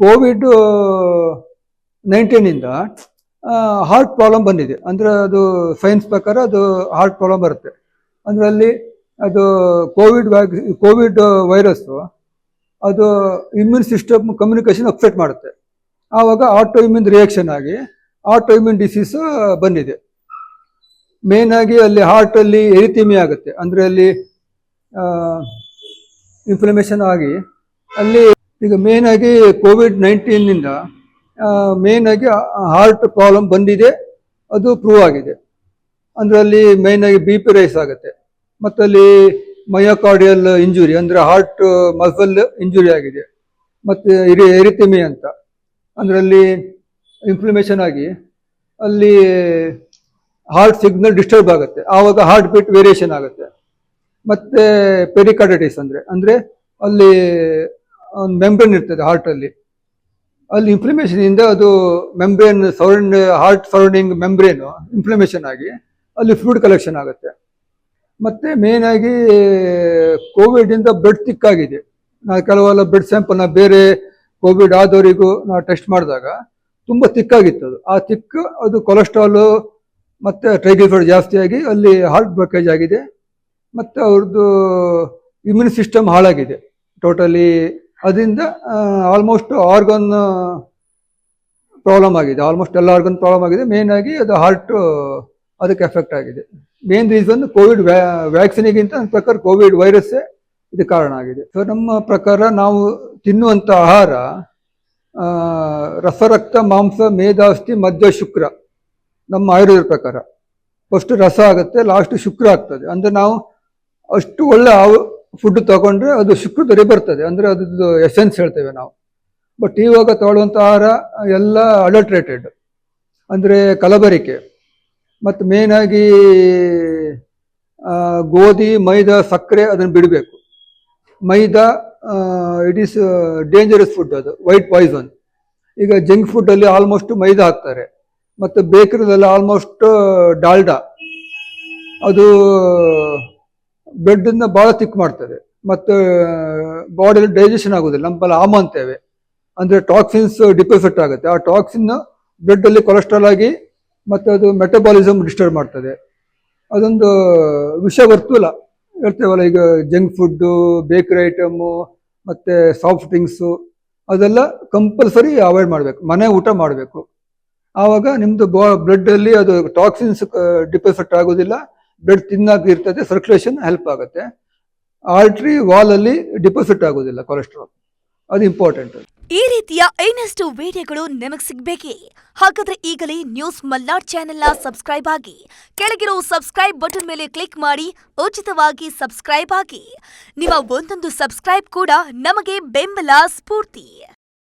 Covid ನೈನ್ಟೀನಿಂದ heart problem ಬಂದಿದೆ. ಅಂದರೆ ಅದು ಸೈನ್ಸ್ ಪ್ರಕಾರ ಅದು ಹಾರ್ಟ್ ಪ್ರಾಬ್ಲಮ್ ಬರುತ್ತೆ. ಅದರಲ್ಲಿ ಅದು ಕೋವಿಡ್ ವ್ಯಾಕ್ ಕೋವಿಡ್ ವೈರಸ್ಸು ಅದು ಇಮ್ಯೂನ್ ಸಿಸ್ಟಮ್ ಕಮ್ಯುನಿಕೇಶನ್ ಅಪ್ಸೆಟ್ ಮಾಡುತ್ತೆ. ಆವಾಗ ಆಟೋ ಇಮ್ಯೂನ್ ರಿಯಾಕ್ಷನ್ ಆಗಿ ಆಟೋ ಇಮ್ಯೂನ್ ಡಿಸೀಸ್ ಬಂದಿದೆ. ಮೇನ್ ಆಗಿ ಅಲ್ಲಿ ಹಾರ್ಟಲ್ಲಿ ಎರಿತಿಮಿ ಆಗುತ್ತೆ. ಅಂದರೆ ಅಲ್ಲಿ ಇನ್ಫ್ಲಮೇಷನ್ ಆಗಿ ಅಲ್ಲಿ ಈಗ ಮೇನ್ ಆಗಿ ಕೋವಿಡ್ ನೈನ್ಟೀನಿಂದ ಮೇನ್ ಆಗಿ ಹಾರ್ಟ್ ಪ್ರಾಬ್ಲಮ್ ಬಂದಿದೆ, ಅದು ಪ್ರೂವ್ ಆಗಿದೆ. ಅಂದ್ರೆ ಅಲ್ಲಿ ಮೇನ್ ಆಗಿ ಬಿ ಪಿ ರೈಸ್ ಆಗುತ್ತೆ. ಮತ್ತಲ್ಲಿ ಮಯೋಕಾರ್ಡಿಯಲ್ ಇಂಜುರಿ ಅಂದ್ರೆ ಹಾರ್ಟ್ ಮಸಲ್ ಇಂಜುರಿ ಆಗಿದೆ. ಮತ್ತೆ ಇರಿ ಎರಿತಿಮಿ ಅಂತ. ಅಂದ್ರೆ ಅಲ್ಲಿ ಇನ್ಫ್ಲಮೇಷನ್ ಆಗಿ, ಅಲ್ಲಿ ಹಾರ್ಟ್ ಸಿಗ್ನಲ್ ಡಿಸ್ಟರ್ಬ್ ಆಗುತ್ತೆ. ಆವಾಗ ಹಾರ್ಟ್ ಬೀಟ್ ವೇರಿಯೇಷನ್ ಆಗುತ್ತೆ. ಮತ್ತೆ ಪೆರಿಕಾರ್ಡೈಟಿಸ್ ಅಂದ್ರೆ ಅಂದ್ರೆ ಅಲ್ಲಿ ಒಂದು ಮೆಂಬ್ರೇನ್ ಇರ್ತದೆ ಹಾರ್ಟ್ ಅಲ್ಲಿ ಇನ್ಫ್ಲಮೇಷನ್ ಇಂದ ಅದು membrane surround heart surrounding membrane inflammation ಆಗಿ ಅಲ್ಲಿ ಫ್ಲೂಡ್ ಕಲೆಕ್ಷನ್ ಆಗುತ್ತೆ. ಮತ್ತೆ ಮೇನ್ ಆಗಿ ಕೋವಿಡ್ ಇಂದ ಬ್ಲಡ್ ಆಗಿದೆ. ನಾವು ಕೆಲವೆಲ್ಲ ಬ್ಲಡ್ ಸ್ಯಾಂಪಲ್ನ ಬೇರೆ ಕೋವಿಡ್ ಆದವರಿಗೂ ನಾವು ಟೆಸ್ಟ್ ಮಾಡಿದಾಗ ತುಂಬಾ ತಿಕ್ಕಾಗಿತ್ತು ಅದು. ಆ ತಿಕ್ಕು ಅದು ಕೊಲೆಸ್ಟ್ರಾಲು ಮತ್ತೆ ಟ್ರೈಗ್ಲಿಫೈಡ್ ಜಾಸ್ತಿ ಆಗಿ ಅಲ್ಲಿ ಹಾರ್ಟ್ ಬ್ಲಾಕೇಜ್ ಆಗಿದೆ. ಮತ್ತೆ ಅವ್ರದ್ದು ಇಮ್ಯೂನ್ ಸಿಸ್ಟಮ್ ಹಾಳಾಗಿದೆ. ಟೋಟಲಿ ಅದರಿಂದ ಆಲ್ಮೋಸ್ಟ್ ಆರ್ಗನ್ ಪ್ರಾಬ್ಲಮ್ ಆಗಿದೆ. ಆಲ್ಮೋಸ್ಟ್ ಎಲ್ಲ ಆರ್ಗನ್ ಪ್ರಾಬ್ಲಮ್ ಆಗಿದೆ. ಮೇನ್ ಆಗಿ ಅದು ಹಾರ್ಟ್ ಅದಕ್ಕೆ ಎಫೆಕ್ಟ್ ಆಗಿದೆ. ಮೇನ್ ರೀಸನ್ ಕೋವಿಡ್ ವ್ಯಾಕ್ಸಿನಿಗಿಂತ ನನ್ನ ಪ್ರಕಾರ ಕೋವಿಡ್ ವೈರಸ್ಸೇ ಇದು ಕಾರಣ ಆಗಿದೆ. ಸೊ ನಮ್ಮ ಪ್ರಕಾರ ನಾವು ತಿನ್ನುವಂಥ ಆಹಾರ ರಸರಕ್ತ ಮಾಂಸ ಮೇಧಾಸ್ತಿ ಮಧ್ಯ ಶುಕ್ರ, ನಮ್ಮ ಆಯುರ್ವೇದ ಪ್ರಕಾರ. ಫಸ್ಟ್ ರಸ ಆಗುತ್ತೆ ಲಾಸ್ಟ್ ಶುಕ್ರ ಆಗ್ತದೆ. ಅಂದರೆ ನಾವು ಅಷ್ಟು ಒಳ್ಳೆ ಫುಡ್ ತಗೊಂಡ್ರೆ ಅದು ಶುಕ್ರದಲ್ಲಿ ಬರ್ತದೆ. ಅಂದ್ರೆ ಅದ್ರದ್ದು ಎಸೆನ್ಸ್ ಹೇಳ್ತೇವೆ ನಾವು. ಬಟ್ ಇವಾಗ ತಗೊಳ್ಳುವಂಥ ಆಹಾರ ಎಲ್ಲ ಅಡಲ್ಟ್ರೇಟೆಡ್ ಅಂದ್ರೆ ಕಲಬರಿಕೆ. ಮತ್ತು ಮೇನ್ ಆಗಿ ಗೋಧಿ, ಮೈದಾ, ಸಕ್ಕರೆ ಅದನ್ನು ಬಿಡಬೇಕು. Maida it is dangerous food ಅದು. ವೈಟ್ ಪಾಯ್ಸನ್ ಈಗ ಜಂಕ್ ಫುಡ್ ಅಲ್ಲಿ ಆಲ್ಮೋಸ್ಟ್ ಮೈದಾ ಹಾಕ್ತಾರೆ. ಮತ್ತು ಬೇಕರಿದಲ್ಲಿ ಆಲ್ಮೋಸ್ಟ್ ಡಾಲ್ಡಾ. ಅದು ಬ್ಲಡ್ ಬಹಳ ತಿಕ್ ಮಾಡ್ತದೆ. ಮತ್ತು ಬಾಡಿಯಲ್ಲಿ ಡೈಜೆಷನ್ ಆಗೋದಿಲ್ಲ. ನಮ್ಮಲ್ಲಿ ಆಮ ಅಂತೇವೆ. ಅಂದ್ರೆ ಟಾಕ್ಸಿನ್ಸ್ ಡಿಪಾಸಿಟ್ ಆಗುತ್ತೆ. ಆ ಟಾಕ್ಸಿನ್ ಬ್ಲಡ್ ಅಲ್ಲಿ ಕೊಲೆಸ್ಟ್ರಾಲ್ ಆಗಿ ಮತ್ತೆ ಅದು ಮೆಟಬಾಲಿಸಮ್ ಡಿಸ್ಟರ್ಬ್ ಮಾಡ್ತದೆ. ಅದೊಂದು ವಿಷ ವರ್ತುಲ. ಹೇಳ್ತೇವಲ್ಲ, ಈಗ ಜಂಕ್ ಫುಡ್ಡು ಬೇಕರಿ ಐಟಮು ಮತ್ತೆ ಸಾಫ್ಟ್ ಡ್ರಿಂಕ್ಸು ಅದೆಲ್ಲ ಕಂಪಲ್ಸರಿ ಅವಾಯ್ಡ್ ಮಾಡಬೇಕು. ಮನೆ ಊಟ ಮಾಡಬೇಕು. ಆವಾಗ ನಿಮ್ದು ಬ್ಲಡ್ ಅಲ್ಲಿ ಅದು ಟಾಕ್ಸಿನ್ಸ್ ಡಿಪಾಸಿಟ್ ಆಗೋದಿಲ್ಲ. ಬ್ಲಡ್ ತಿನ್ನಾಗಿ ಇರ್ತದೆ ಸರ್ಕ್ಯುಲೇಷನ್ ಹೆಲ್ಪ್ ಆಗುತ್ತೆ. ಆರ್ಟ್ರಿ ವಾಲ್ ಅಲ್ಲಿ ಡಿಪಾಸಿಟ್ ಆಗೋದಿಲ್ಲ ಕೊಲೆಸ್ಟ್ರಾಲ್ ಅದು ಇಂಪಾರ್ಟೆಂಟ್ ಈ ರೀತಿಯ ಇನ್ನಷ್ಟು ವಿಡಿಯೋಗಳು ನಿಮಗೆ ಸಿಗಬೇಕೇ? ಹಾಗಾದ್ರೆ ಈಗಲೇ ನ್ಯೂಸ್ ಮಲ್ನಾಡ್ ಚಾನೆಲ್ನ ಸಬ್ಸ್ಕ್ರೈಬ್ ಆಗಿ, ಕೆಳಗಿರೋ ಸಬ್ಸ್ಕ್ರೈಬ್ ಬಟನ್ ಮೇಲೆ ಕ್ಲಿಕ್ ಮಾಡಿ, ಉಚಿತವಾಗಿ ಸಬ್ಸ್ಕ್ರೈಬ್ ಆಗಿ. ನಿಮ್ಮ ಒಂದೊಂದು ಸಬ್ಸ್ಕ್ರೈಬ್ ಕೂಡ ನಮಗೆ ಬೆಂಬಲ ಸ್ಫೂರ್ತಿ.